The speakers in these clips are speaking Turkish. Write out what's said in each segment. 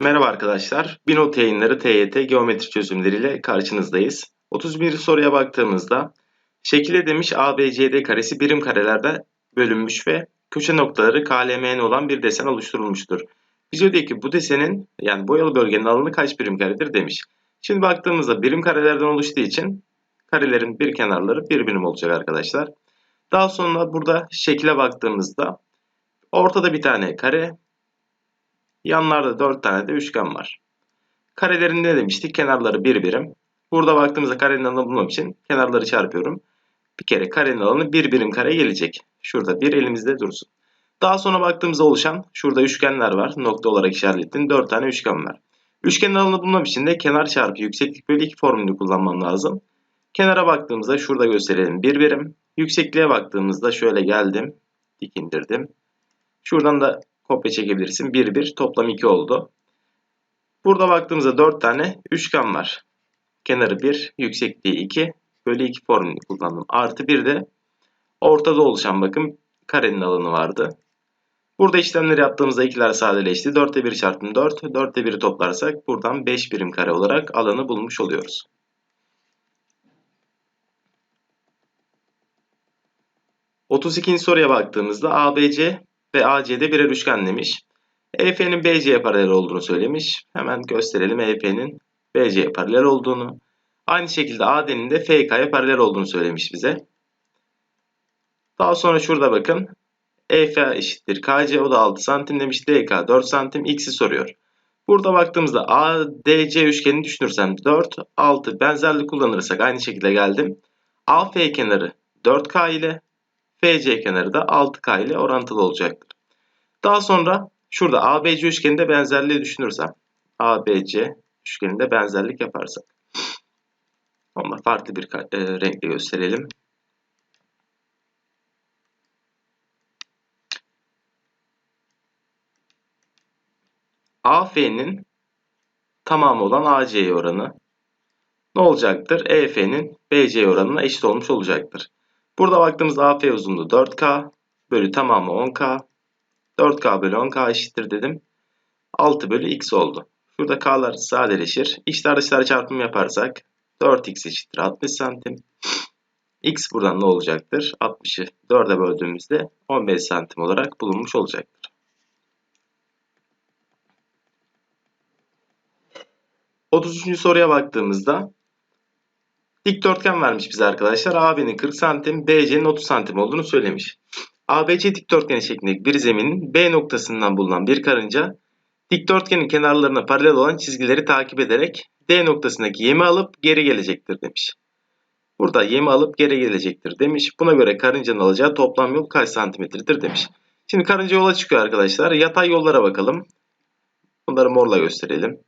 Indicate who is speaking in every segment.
Speaker 1: Merhaba arkadaşlar. Binot yayınları TYT geometri çözümleriyle karşınızdayız. 31. soruya baktığımızda şekilde demiş ABCD karesi birim karelerde bölünmüş ve köşe noktaları KLMN olan bir desen oluşturulmuştur. Bize diyor ki bu desenin yani boyalı bölgenin alanı kaç birim karedir demiş. Şimdi baktığımızda birim karelerden oluştuğu için karelerin bir kenarları bir birim olacak arkadaşlar. Daha sonra burada şekile baktığımızda ortada bir tane kare, Yanlarda 4 tane de üçgen var. Karelerin ne demiştik? Kenarları bir birim. Burada baktığımızda karenin alanı bulmam için kenarları çarpıyorum. Bir kere karenin alanı bir birim kare gelecek. Şurada bir elimizde dursun. Daha sonra baktığımızda oluşan şurada üçgenler var. Nokta olarak işaretledim. 4 tane üçgen var. Üçgenin alanı bulmam için de kenar çarpı yükseklik bölü 2 formülünü kullanmam lazım. Kenara baktığımızda şurada gösterelim bir birim. Yüksekliğe baktığımızda şöyle geldim. Dik indirdim. Şuradan da kopya çekebilirsin. 1, 1 toplam 2 oldu. Burada baktığımızda 4 tane üçgen var. Kenarı 1, yüksekliği 2 bölü 2 formülünü kullandım. Artı 1 de ortada oluşan bakın karenin alanı vardı. Burada işlemleri yaptığımızda ikiler sadeleşti. 4'te 1 çarpım 4. 4'te 1'i toplarsak buradan 5 birim kare olarak alanı bulmuş oluyoruz. Otuz ikinci soruya baktığımızda ABC ve ACD birer üçgen demiş. EF'nin BC'ye paralel olduğunu söylemiş. Hemen gösterelim EF'nin BC'ye paralel olduğunu. Aynı şekilde AD'nin de FK'ya paralel olduğunu söylemiş bize. Daha sonra şurada bakın. EF eşittir KC o da 6 santim demiş. DK 4 santim X'i soruyor. Burada baktığımızda ADC üçgenini düşünürsem 4, 6 benzerlik kullanırsak aynı şekilde geldim. AF kenarı 4K ile FC kenarı da 6K ile orantılı olacaktır. Daha sonra şurada ABC üçgeninde benzerliği düşünürsem ABC üçgeninde benzerlik yaparsak ama farklı bir e, renkle gösterelim. AF'nin tamamı olan AC'ye oranı ne olacaktır? EF'nin BC oranına eşit olmuş olacaktır. Burada baktığımızda AF uzunluğu 4K bölü tamamı 10K. 4K bölü 10K eşittir dedim. 6 bölü X oldu. Şurada K'lar sadeleşir. İçler dışlar çarpım yaparsak 4X eşittir 60 santim. X buradan ne olacaktır? 60'ı 4'e böldüğümüzde 15 santim olarak bulunmuş olacaktır. Otuzuncu soruya baktığımızda Dikdörtgen vermiş bize arkadaşlar. AB'nin 40 santim, BC'nin 30 santim olduğunu söylemiş. ABC dikdörtgeni şeklindeki bir zeminin B noktasından bulunan bir karınca dikdörtgenin kenarlarına paralel olan çizgileri takip ederek D noktasındaki yemi alıp geri gelecektir demiş. Burada yemi alıp geri gelecektir demiş. Buna göre karıncanın alacağı toplam yol kaç santimetredir demiş. Şimdi karınca yola çıkıyor arkadaşlar. Yatay yollara bakalım. Bunları morla gösterelim.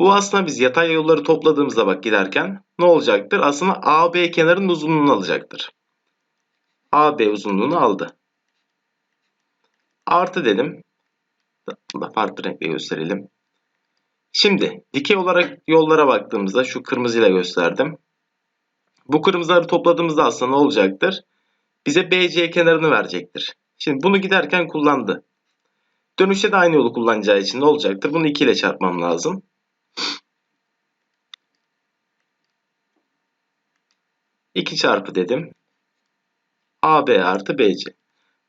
Speaker 1: Bu aslında biz yatay yolları topladığımızda bak giderken ne olacaktır? Aslında AB kenarının uzunluğunu alacaktır. AB uzunluğunu aldı. Artı dedim. Bunu da farklı renkle gösterelim. Şimdi dikey olarak yollara baktığımızda şu kırmızıyla gösterdim. Bu kırmızıları topladığımızda aslında ne olacaktır? Bize BC kenarını verecektir. Şimdi bunu giderken kullandı. Dönüşte de aynı yolu kullanacağı için ne olacaktır? Bunu 2 ile çarpmam lazım. 2 çarpı dedim. AB artı BC.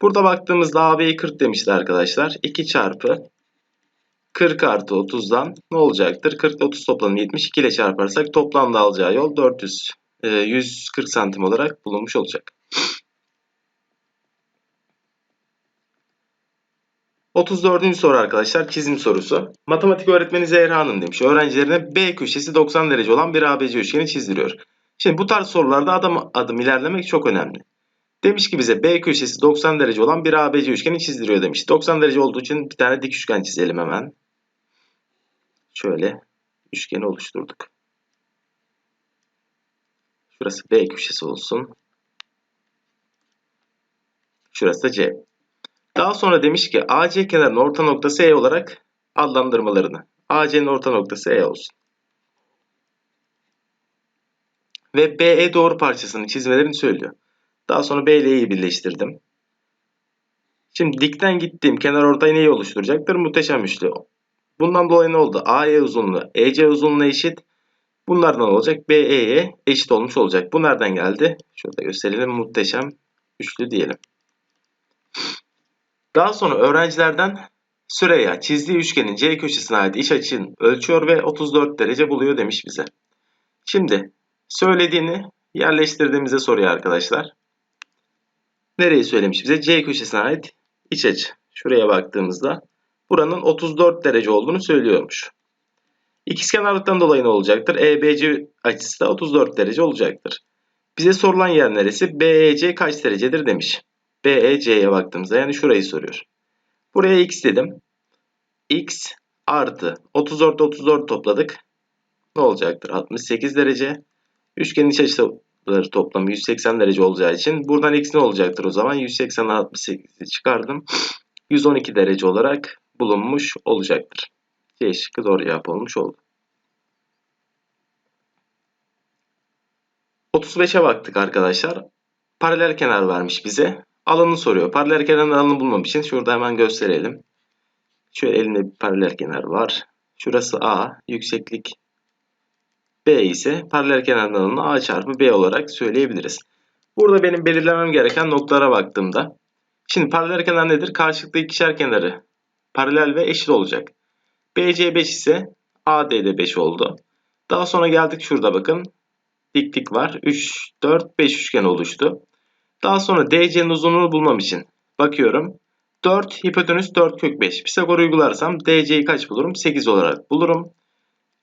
Speaker 1: Burada baktığımızda AB'yi 40 demişti arkadaşlar. 2 çarpı 40 artı 30'dan ne olacaktır? 40 ile 30 toplamı 72 ile çarparsak toplamda alacağı yol 400 140 e, santim olarak bulunmuş olacak. 34. soru arkadaşlar çizim sorusu. Matematik öğretmeni Zehra Hanım demiş. Öğrencilerine B köşesi 90 derece olan bir ABC üçgeni çizdiriyor. Şimdi bu tarz sorularda adım adım ilerlemek çok önemli. Demiş ki bize B köşesi 90 derece olan bir ABC üçgeni çizdiriyor demiş. 90 derece olduğu için bir tane dik üçgen çizelim hemen. Şöyle üçgeni oluşturduk. Şurası B köşesi olsun. Şurası da C. Daha sonra demiş ki AC kenarının orta noktası E olarak adlandırmalarını. AC'nin orta noktası E olsun. Ve BE doğru parçasının çizmelerini söylüyor. Daha sonra B ile E'yi birleştirdim. Şimdi dikten gittiğim kenar ortayı neyi oluşturacaktır? Muhteşem üçlü. Bundan dolayı ne oldu? AE uzunluğu EC uzunluğuna eşit. Bunlardan olacak. BE'ye eşit olmuş olacak. Bu nereden geldi? Şurada gösterelim. Muhteşem üçlü diyelim. Daha sonra öğrencilerden Süreyya çizdiği üçgenin C köşesine ait iç açını ölçüyor ve 34 derece buluyor demiş bize. Şimdi söylediğini yerleştirdiğimizde soruyor arkadaşlar. Nereyi söylemiş bize? C köşesine ait iç açı. Şuraya baktığımızda buranın 34 derece olduğunu söylüyormuş. İkizkenarlıktan dolayı ne olacaktır? EBC açısı da 34 derece olacaktır. Bize sorulan yer neresi? BEC kaç derecedir demiş. BEC'ye baktığımızda yani şurayı soruyor. Buraya x dedim. x artı 34 34 topladık. Ne olacaktır? 68 derece. Üçgenin iç açıları toplamı 180 derece olacağı için buradan x ne olacaktır o zaman? 180 68'i çıkardım. 112 derece olarak bulunmuş olacaktır. C şıkkı doğru cevap olmuş oldu. 35'e baktık arkadaşlar. Paralel kenar vermiş bize. Alanı soruyor. Paralel kenarın alanını bulmam için şurada hemen gösterelim. Şöyle elimde bir paralel kenar var. Şurası A, yükseklik B ise paralel alanını A çarpı B olarak söyleyebiliriz. Burada benim belirlemem gereken noktalara baktığımda şimdi paralel kenar nedir? Karşılıklı ikişer kenarı paralel ve eşit olacak. BC 5 ise AD de 5 oldu. Daha sonra geldik şurada bakın. Diklik var. 3, 4, 5 üçgen oluştu. Daha sonra DC'nin uzunluğunu bulmam için bakıyorum. 4 hipotenüs 4 kök 5. Pisagor uygularsam DC'yi kaç bulurum? 8 olarak bulurum.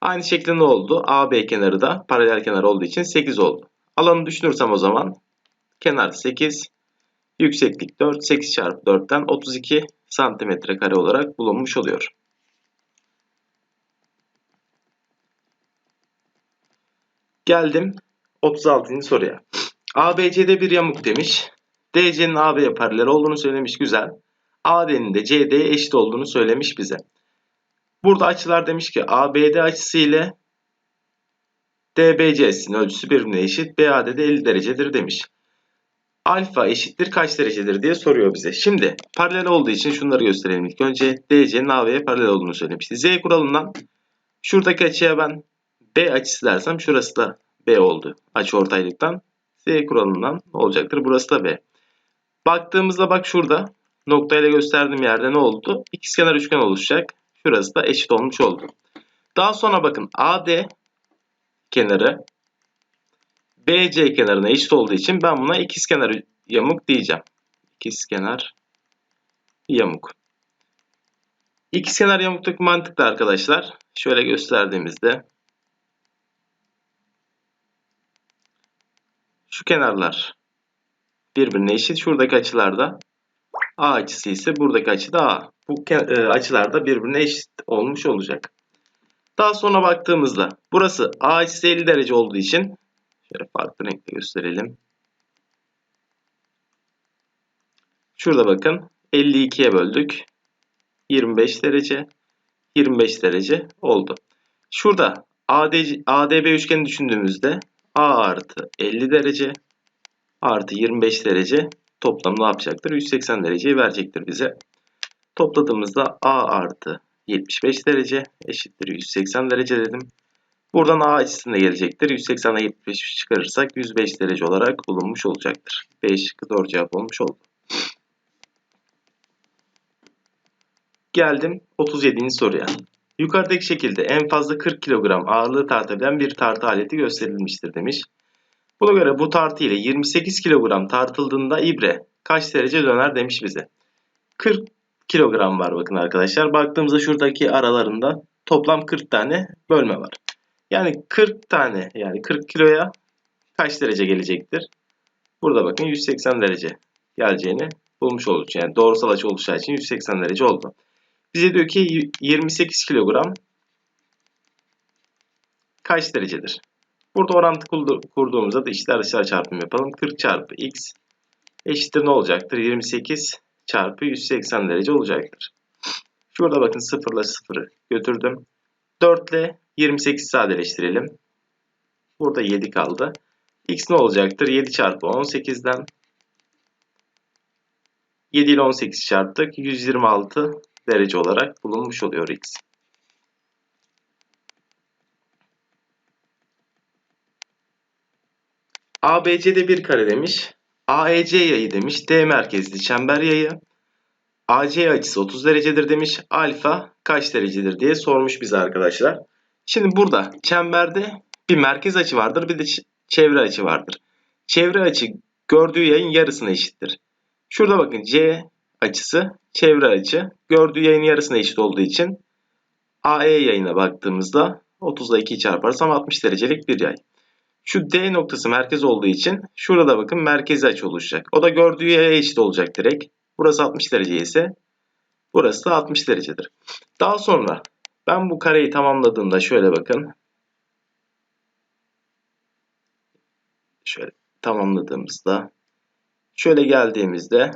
Speaker 1: Aynı şekilde ne oldu? AB kenarı da paralel kenar olduğu için 8 oldu. Alanı düşünürsem o zaman kenar 8, yükseklik 4, 8 çarpı 4'ten 32 santimetre kare olarak bulunmuş oluyor. Geldim 36. soruya. ABC'de bir yamuk demiş. DC'nin AB'ye paralel olduğunu söylemiş. Güzel. AD'nin de CD'ye eşit olduğunu söylemiş bize. Burada açılar demiş ki ABD açısı ile DBC'sinin ölçüsü birbirine eşit. BAD de 50 derecedir demiş. Alfa eşittir kaç derecedir diye soruyor bize. Şimdi paralel olduğu için şunları gösterelim ilk önce. DC'nin AB'ye paralel olduğunu söylemişti. Z kuralından şuradaki açıya ben B açısı dersem şurası da B oldu. Açı ortaylıktan. Z kuralından olacaktır? Burası da B. Baktığımızda bak şurada noktayla gösterdiğim yerde ne oldu? İkizkenar üçgen oluşacak. Şurası da eşit olmuş oldu. Daha sonra bakın AD kenarı BC kenarına eşit olduğu için ben buna ikizkenar yamuk diyeceğim. İkizkenar yamuk. İkizkenar yamuktaki mantık da arkadaşlar şöyle gösterdiğimizde şu kenarlar birbirine eşit. Şuradaki açılarda A açısı ise buradaki açı da A. Bu e, açılar da birbirine eşit olmuş olacak. Daha sonra baktığımızda burası A açısı 50 derece olduğu için şöyle farklı renkle gösterelim. Şurada bakın 52'ye böldük. 25 derece 25 derece oldu. Şurada AD, ADB üçgeni düşündüğümüzde A artı 50 derece artı 25 derece toplam ne yapacaktır? 180 dereceyi verecektir bize. Topladığımızda A artı 75 derece eşittir 180 derece dedim. Buradan A açısında gelecektir. 180'e 75 çıkarırsak 105 derece olarak bulunmuş olacaktır. B şıkkı doğru cevap olmuş oldu. Geldim 37. soruya. Yukarıdaki şekilde en fazla 40 kilogram ağırlığı tartabilen bir tartı aleti gösterilmiştir demiş. Buna göre bu tartı ile 28 kilogram tartıldığında ibre kaç derece döner demiş bize. 40 kilogram var bakın arkadaşlar. Baktığımızda şuradaki aralarında toplam 40 tane bölme var. Yani 40 tane yani 40 kiloya kaç derece gelecektir? Burada bakın 180 derece geleceğini bulmuş olduk. Yani doğrusal açı oluşacağı için 180 derece oldu. Bize diyor ki 28 kilogram kaç derecedir? Burada orantı kurduğumuzda da içler dışlar çarpımı yapalım. 40 çarpı x eşittir ne olacaktır? 28 çarpı 180 derece olacaktır. Şurada bakın 0 ile 0'ı götürdüm. 4 ile 28 sadeleştirelim. Burada 7 kaldı. X ne olacaktır? 7 çarpı 18'den 7 ile 18 çarptık. 126 derece olarak bulunmuş oluyor x. ABC'de bir kare demiş. AEC yayı demiş. D merkezli çember yayı. AC açısı 30 derecedir demiş. Alfa kaç derecedir diye sormuş bize arkadaşlar. Şimdi burada çemberde bir merkez açı vardır bir de çevre açı vardır. Çevre açı gördüğü yayın yarısına eşittir. Şurada bakın C açısı çevre açı gördüğü yayın yarısına eşit olduğu için AE yayına baktığımızda 30 ile 2'yi çarparsam 60 derecelik bir yay. Şu D noktası merkez olduğu için şurada bakın merkezi açı oluşacak. O da gördüğü yaya eşit olacak direkt. Burası 60 derece ise burası da 60 derecedir. Daha sonra ben bu kareyi tamamladığımda şöyle bakın. Şöyle tamamladığımızda şöyle geldiğimizde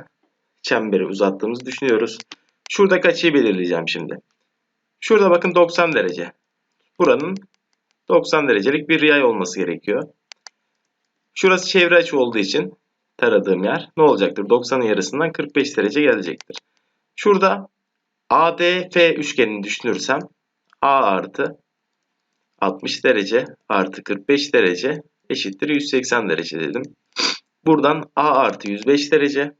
Speaker 1: çemberi uzattığımızı düşünüyoruz. Şurada açıyı belirleyeceğim şimdi. Şurada bakın 90 derece. Buranın 90 derecelik bir yay olması gerekiyor. Şurası çevre açı olduğu için taradığım yer ne olacaktır? 90'ın yarısından 45 derece gelecektir. Şurada ADF üçgenini düşünürsem A artı 60 derece artı 45 derece eşittir 180 derece dedim. Buradan A artı 105 derece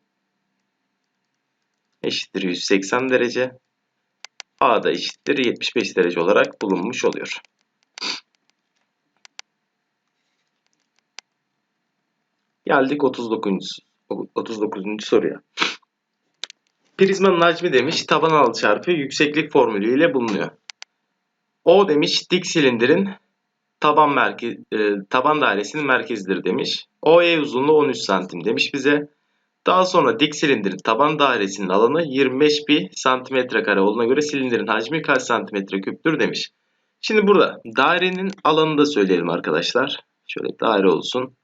Speaker 1: eşittir 180 derece. A da eşittir 75 derece olarak bulunmuş oluyor. Geldik 39. 39. soruya. Prizmanın hacmi demiş taban alanı çarpı yükseklik formülüyle bulunuyor. O demiş dik silindirin taban merkez e, taban dairesinin merkezidir demiş. OE uzunluğu 13 santim demiş bize. Daha sonra dik silindirin taban dairesinin alanı 25 pi santimetre kare olduğuna göre silindirin hacmi kaç santimetre küptür demiş. Şimdi burada dairenin alanını da söyleyelim arkadaşlar. Şöyle daire olsun.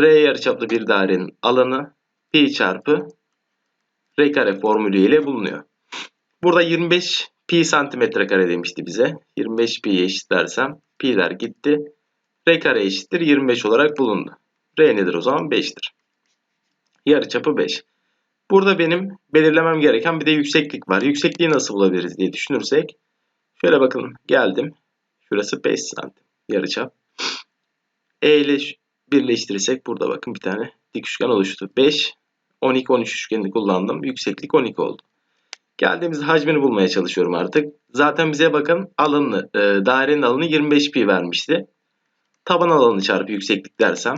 Speaker 1: R yarıçaplı bir dairenin alanı pi çarpı R kare formülü ile bulunuyor. Burada 25 pi santimetre kare demişti bize. 25 pi eşitlersem pi'ler gitti. R kare eşittir 25 olarak bulundu. R nedir o zaman? 5'tir. Yarıçapı 5. Burada benim belirlemem gereken bir de yükseklik var. Yüksekliği nasıl bulabiliriz diye düşünürsek. Şöyle bakın geldim. Şurası 5 santim yarıçap. E ile birleştirirsek burada bakın bir tane dik üçgen oluştu. 5, 12, 13 üçgenini kullandım. Yükseklik 12 oldu. Geldiğimizde hacmini bulmaya çalışıyorum artık. Zaten bize bakın alanı, e, dairenin alanı 25 pi vermişti. Taban alanı çarpı yükseklik dersem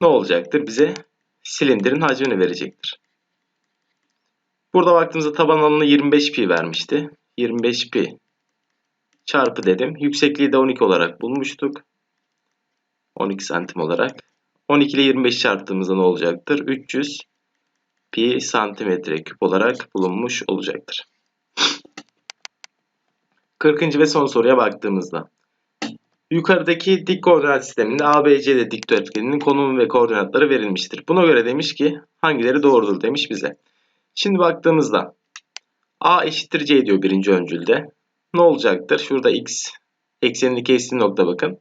Speaker 1: ne olacaktır? Bize silindirin hacmini verecektir. Burada baktığımızda taban alanı 25 pi vermişti. 25 pi çarpı dedim. Yüksekliği de 12 olarak bulmuştuk. 12 santim olarak. 12 ile 25 çarptığımızda ne olacaktır? 300 pi santimetre küp olarak bulunmuş olacaktır. 40. ve son soruya baktığımızda. Yukarıdaki dik koordinat sisteminde ABCD dikdörtgeninin konumu ve koordinatları verilmiştir. Buna göre demiş ki hangileri doğrudur demiş bize. Şimdi baktığımızda A eşittir C diyor birinci öncülde ne olacaktır? Şurada x eksenini kestiği nokta bakın.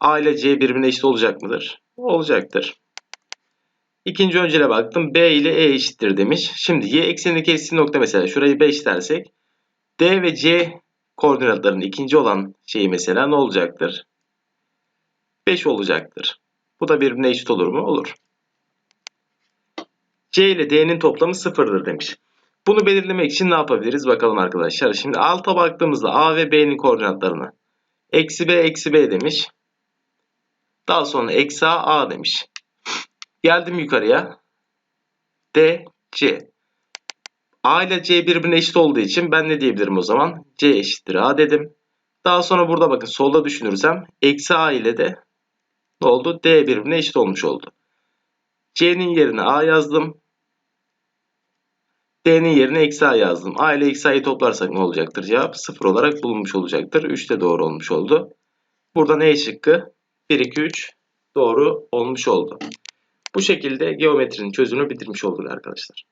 Speaker 1: A ile C birbirine eşit olacak mıdır? Olacaktır. İkinci öncele baktım. B ile E eşittir demiş. Şimdi y eksenini kestiği nokta mesela şurayı 5 dersek D ve C koordinatlarının ikinci olan şeyi mesela ne olacaktır? 5 olacaktır. Bu da birbirine eşit olur mu? Olur. C ile D'nin toplamı sıfırdır demiş. Bunu belirlemek için ne yapabiliriz bakalım arkadaşlar. Şimdi alta baktığımızda A ve B'nin koordinatlarını. Eksi B eksi B demiş. Daha sonra eksi A A demiş. Geldim yukarıya. D C. A ile C birbirine eşit olduğu için ben ne diyebilirim o zaman? C eşittir A dedim. Daha sonra burada bakın solda düşünürsem eksi A ile de ne oldu? D birbirine eşit olmuş oldu. C'nin yerine A yazdım. D'nin yerine eksi A yazdım. A ile eksi A'yı toplarsak ne olacaktır? Cevap 0 olarak bulunmuş olacaktır. 3 de doğru olmuş oldu. Buradan E şıkkı 1, 2, 3 doğru olmuş oldu. Bu şekilde geometrinin çözümünü bitirmiş olduk arkadaşlar.